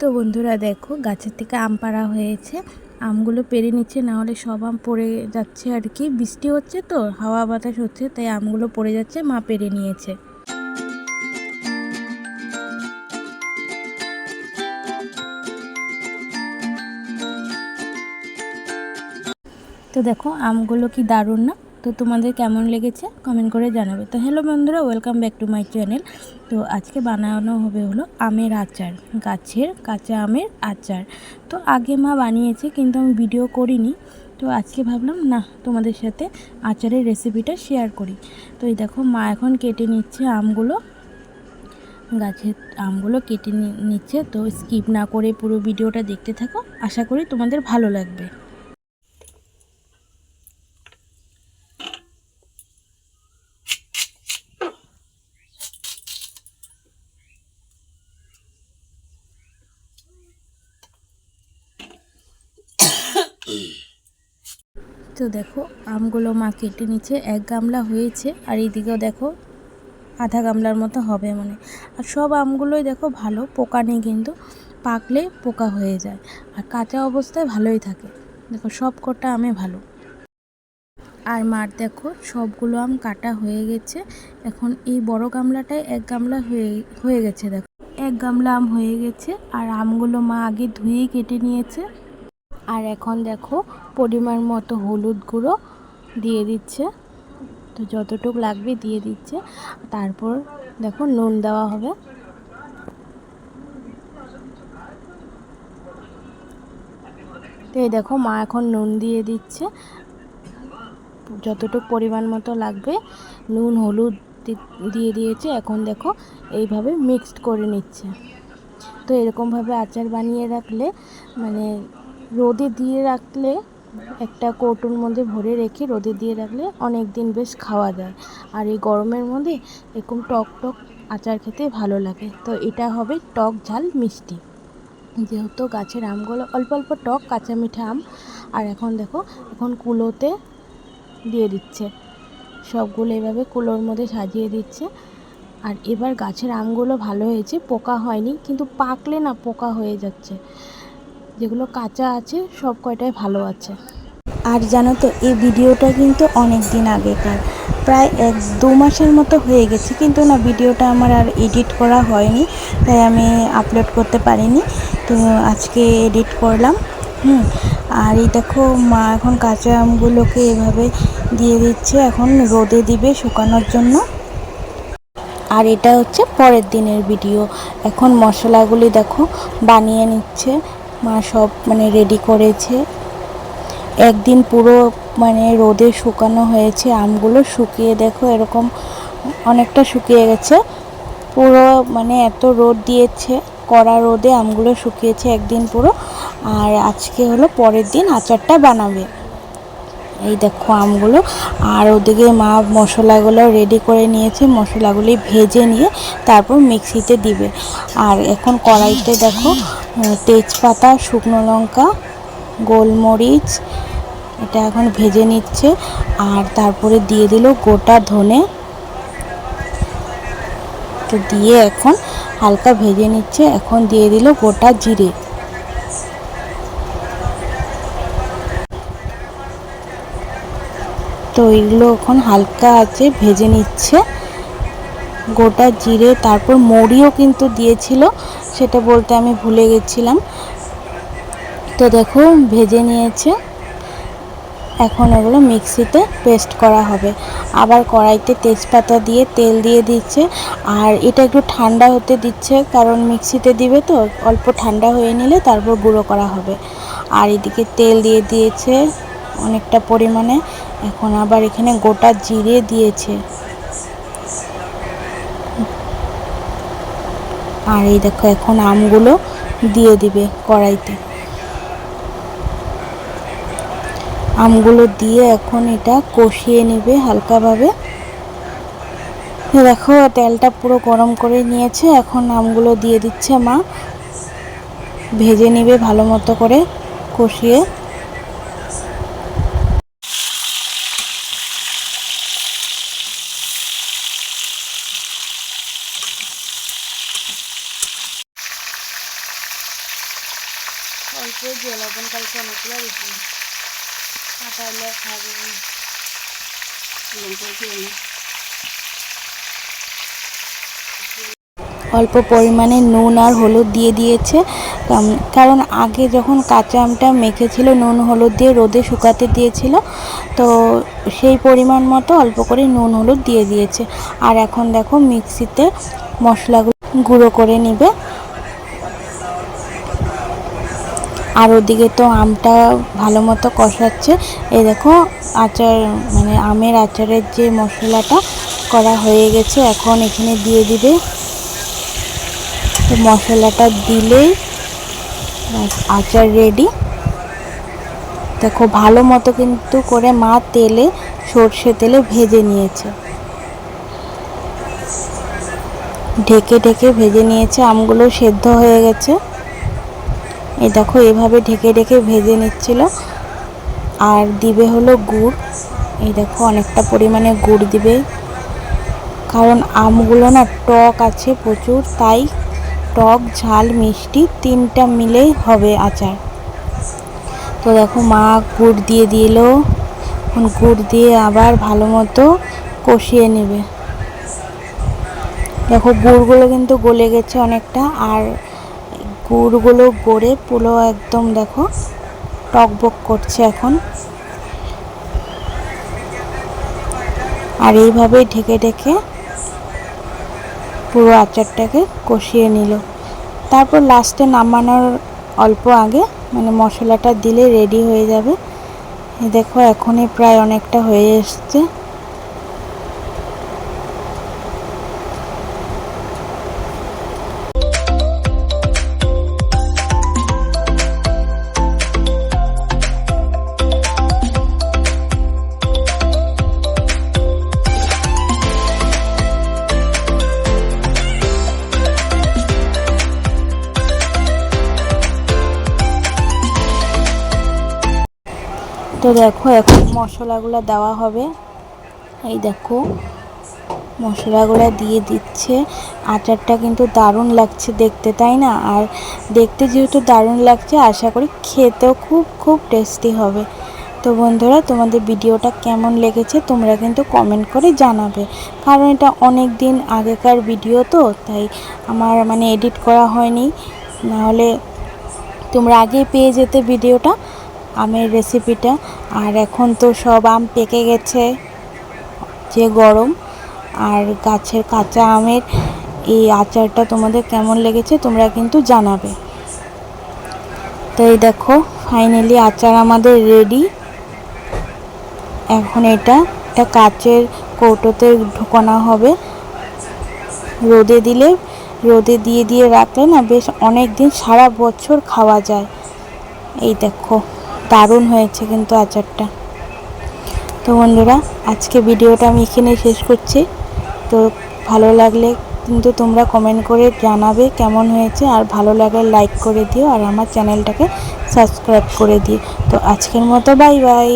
তো বন্ধুরা দেখো, গাছের থেকে আম পাড়া হয়েছে। আমগুলো পেরে নিচ্ছে, না হলে সব আম পড়ে যাচ্ছে আর কি। বৃষ্টি হচ্ছে তো, হাওয়া বাতাস হচ্ছে, তাই আমগুলো পড়ে যাচ্ছে, মা পেরে নিয়েছে। তো দেখো, আমগুলো কি দারুণ না? তো তোমাদের কেমন লেগেছে? কমেন্ট করে জানাবে। তো হ্যালো বন্ধুরা welcome back to my channel তো আজকে বানানো হবে হলো আমের আচার, গাছের কাঁচা আমের আচার। তো আগে মা বানিয়েছে, কিন্তু আমি ভিডিও করিনি। তো আজকে ভাবলাম, না, তোমাদের সাথে আচারের রেসিপিটা শেয়ার করি। তো এই দেখো, মা এখন কেটে নিচ্ছে আমগুলো। গাছের আমগুলো কেটে নিচ্ছে। তো স্কিপ না করে পুরো ভিডিওটা দেখতে থাকো। আশা করি তোমাদের ভালো লাগবে। তো দেখো, আমগুলো মা কেটে নিচ্ছে। এক গামলা হয়েছে আর এইদিকেও দেখো, আধা গামলার মতো হবে মানে। আর সব আমগুলোই দেখো ভালো, পোকা নেই কিন্তু, পাকলে পোকা হয়ে যায়। আর কাঁচা অবস্থায় ভালোই থাকে। দেখো, সব কটা আমে ভালো। আর মার দেখো, সবগুলো আম কাটা হয়ে গেছে। এখন এই বড় গামলাটায় এক গামলা হয়ে হয়ে গেছে, দেখো। এক গামলা আম হয়ে গেছে আর আমগুলো মা আগে ধুয়েই কেটে নিয়েছে। আর এখন দেখো পরিমাণ মতো হলুদ গুঁড়ো দিয়ে দিচ্ছে। তো যতটুক লাগবে দিয়ে দিচ্ছে। তারপর দেখো নুন দেওয়া হবে। তো এই দেখো মা এখন নুন দিয়ে দিচ্ছে। যতটুক পরিমাণ মতো লাগবে নুন, হলুদ দিয়ে দিয়েছে। এখন দেখো এইভাবে মিক্সড করে নিচ্ছে। তো এরকমভাবে আচার বানিয়ে রাখলে মানে রোদে দিয়ে রাখলে, একটা কৌটোর মধ্যে ভরে রেখে রোদে দিয়ে রাখলে অনেক দিন বেশ খাওয়া যায়। আর এই গরমের মধ্যে এরকম টক টক আচার খেতে ভালো লাগে। তো এটা হবে টক ঝাল মিষ্টি। যেহেতু গাছের আমগুলো অল্প অল্প টক কাঁচা মিঠা আম, আর এখন দেখো, এখন কুলোতে দিয়ে দিচ্ছে। সবগুলো এভাবে কুলোর মধ্যে সাজিয়ে দিচ্ছে। আর এবার গাছের আমগুলো ভালো হয়েছে, পোকা হয়নি, কিন্তু পাকলে না পোকা হয়ে যাচ্ছে। যেগুলো কাঁচা আছে, সব কয়টাই ভালো আছে। আর জানো তো, এই ভিডিওটা কিন্তু অনেক দিন আগেকার। প্রায় এক দু মাসের মতো হয়ে গেছে, কিন্তু না, ভিডিওটা আমার আর এডিট করা হয়নি, তাই আমি আপলোড করতে পারিনি। তো আজকে এডিট করলাম, হুম। আর এই দেখো, মা এখন কাঁচা আমগুলোকে এভাবে দিয়ে দিচ্ছে, এখন রোদে দিবে শুকানোর জন্য। আর এটা হচ্ছে পরের দিনের ভিডিও, এখন মশলাগুলি দেখো বানিয়ে নিচ্ছে। মা সব মানে রেডি করেছে। একদিন পুরো মানে রোদে শুকানো হয়েছে, আমগুলো শুকিয়ে দেখো এরকম অনেকটা শুকিয়ে গেছে। পুরো মানে এত রোদ দিয়েছে, কড়া রোদে আমগুলো শুকিয়েছে একদিন পুরো। আর আজকে হলো পরের দিন আচারটা বানাবে। এই দেখো আমগুলো। আর ওদিকে মা মশলাগুলো রেডি করে নিয়েছে, মশলাগুলি ভেজে নিয়ে তারপর মিক্সিতে দিবে। আর এখন কড়াইতে দেখো তেজপাতা, শুকনো লঙ্কা, গোলমরিচ, এটা এখন ভেজে নিচ্ছে, আর তারপরে দিয়ে দিল গোটা ধনে। তো দিয়ে এখন হালকা ভেজে নিচ্ছে, এখন দিয়ে দিল গোটা জিরে। তো এগুলো এখন হালকা আছে, ভেজে নিচ্ছে। গোটা জিরে, তারপর মরিও কিন্তু দিয়েছিল সেটা বলতে আমি ভুলে গেছিলাম। তো দেখো, ভেজে নিয়েছে। এখন এগুলো মিক্সিতে পেস্ট করা হবে। আবার কড়াইতে তেজপাতা দিয়ে তেল দিয়ে দিচ্ছে। আর এটা একটু ঠান্ডা হতে দিচ্ছে, কারণ মিক্সিতে দিবে তো, অল্প ঠান্ডা হয়ে নিলে তারপর গুঁড়ো করা হবে। আর এদিকে তেল দিয়ে দিয়েছে অনেকটা পরিমাণে। এখন আবার এখানে গোটা জিরে দিয়েছে। আর এই দেখো এখন আমগুলো দিয়ে দিবে কড়াইতে। আমগুলো দিয়ে এখন এটা কষিয়ে নেবে হালকাভাবে। দেখো, তেলটা পুরো গরম করে নিয়েছে, এখন আমগুলো দিয়ে দিচ্ছে মা। ভেজে নেবে ভালো মতো করে কষিয়ে। লবণ কালকে অনেকগুলো দিচ্ছি আটা খাবে অল্প পরিমাণে নুন আর হলুদ দিয়ে দিয়েছে। কারণ আগে যখন কাঁচা আমটা মেখেছিল, নুন হলুদ দিয়ে রোদে শুকাতে দিয়েছিল, তো সেই পরিমাণ মতো অল্প করে নুন হলুদ দিয়ে দিয়েছে। আর এখন দেখো মিক্সিতে মশলাগুলো গুঁড়ো করে নিবে। আর ওদিকে তো আমটা ভালো মতো কষাচ্ছে। এই দেখো, আচার মানে আমের আচারের যে মশলাটা করা হয়ে গেছে, এখন এখানে দিয়ে দিবে। মশলাটা দিলেই আচার রেডি দেখো, ভালো মতো কিন্তু করে মা তেলে, সর্ষে তেলে ভেজে নিয়েছে। ঢেকে ঢেকে ভেজে নিয়েছে, আমগুলো সেদ্ধ হয়ে গেছে। এই দেখো, এভাবে ঢেকে ঢেকে ভেজে নিচ্ছিল। আর দিবে হলো গুড়। এই দেখো, অনেকটা পরিমাণে গুড় দিবে। কারণ আমগুলো না টক আছে প্রচুর, তাই টক, ঝাল, মিষ্টি তিনটা মিলেই হবে আচার। তো দেখো, মা গুড় দিয়ে দিল। এখন গুড় দিয়ে আবার ভালো মতো কষিয়ে নেবে। দেখো, গুড়গুলো কিন্তু গলে গেছে অনেকটা। আর গুড়গুলো গড়ে পুরো একদম দেখো টকবক করছে এখন। আর এইভাবেই ঢেকে ঢেকে পুরো আচারটাকে কষিয়ে নিল। তারপর লাস্টে নামানোর অল্প আগে মানে মশলাটা দিলে রেডি হয়ে যাবে। দেখো এখনই প্রায় অনেকটা হয়ে এসছে। তো দেখো, এখন মশলাগুলো দেওয়া হবে। এই দেখো, মশলাগুলো দিয়ে দিচ্ছে। আচারটা কিন্তু দারুণ লাগছে দেখতে, তাই না? আর দেখতে যেহেতু দারুণ লাগছে, আশা করি খেতেও খুব খুব টেস্টি হবে। তো বন্ধুরা, তোমাদের ভিডিওটা কেমন লেগেছে তোমরা কিন্তু কমেন্ট করে জানাবে। কারণ এটা অনেক দিন আগেকার ভিডিও তো, তাই আমার মানে এডিট করা হয়নি। নাহলে তোমরা আগেই পেয়ে যেতে ভিডিওটা আমের রেসিপিটা আর এখন তো সব আম পেকে গেছে, যে গরম। আর গাছের কাঁচা আমের এই আচারটা তোমাদের কেমন লেগেছে তোমরা কিন্তু জানাবে। তো এই দেখো ফাইনালি আচার আমাদের রেডি এখন এটা একটা কাচের কৌটোতে ঢোকানো হবে। রোদে দিলে, রোদে দিয়ে দিয়ে রাখলে না বেশ অনেক দিন সারা বছর খাওয়া যায়। এই দেখো। দারুণ হয়েছে কিন্তু আচারটা। তো বন্ধুরা, আজকে ভিডিওটা আমি এখানে শেষ করছি। তো ভালো লাগলে কিন্তু তোমরা কমেন্ট করে জানাবে কেমন হয়েছে, আর ভালো লাগলে লাইক করে দিও, আর আমার চ্যানেলটাকে সাবস্ক্রাইব করে দিও। তো আজকের মতো বাই বাই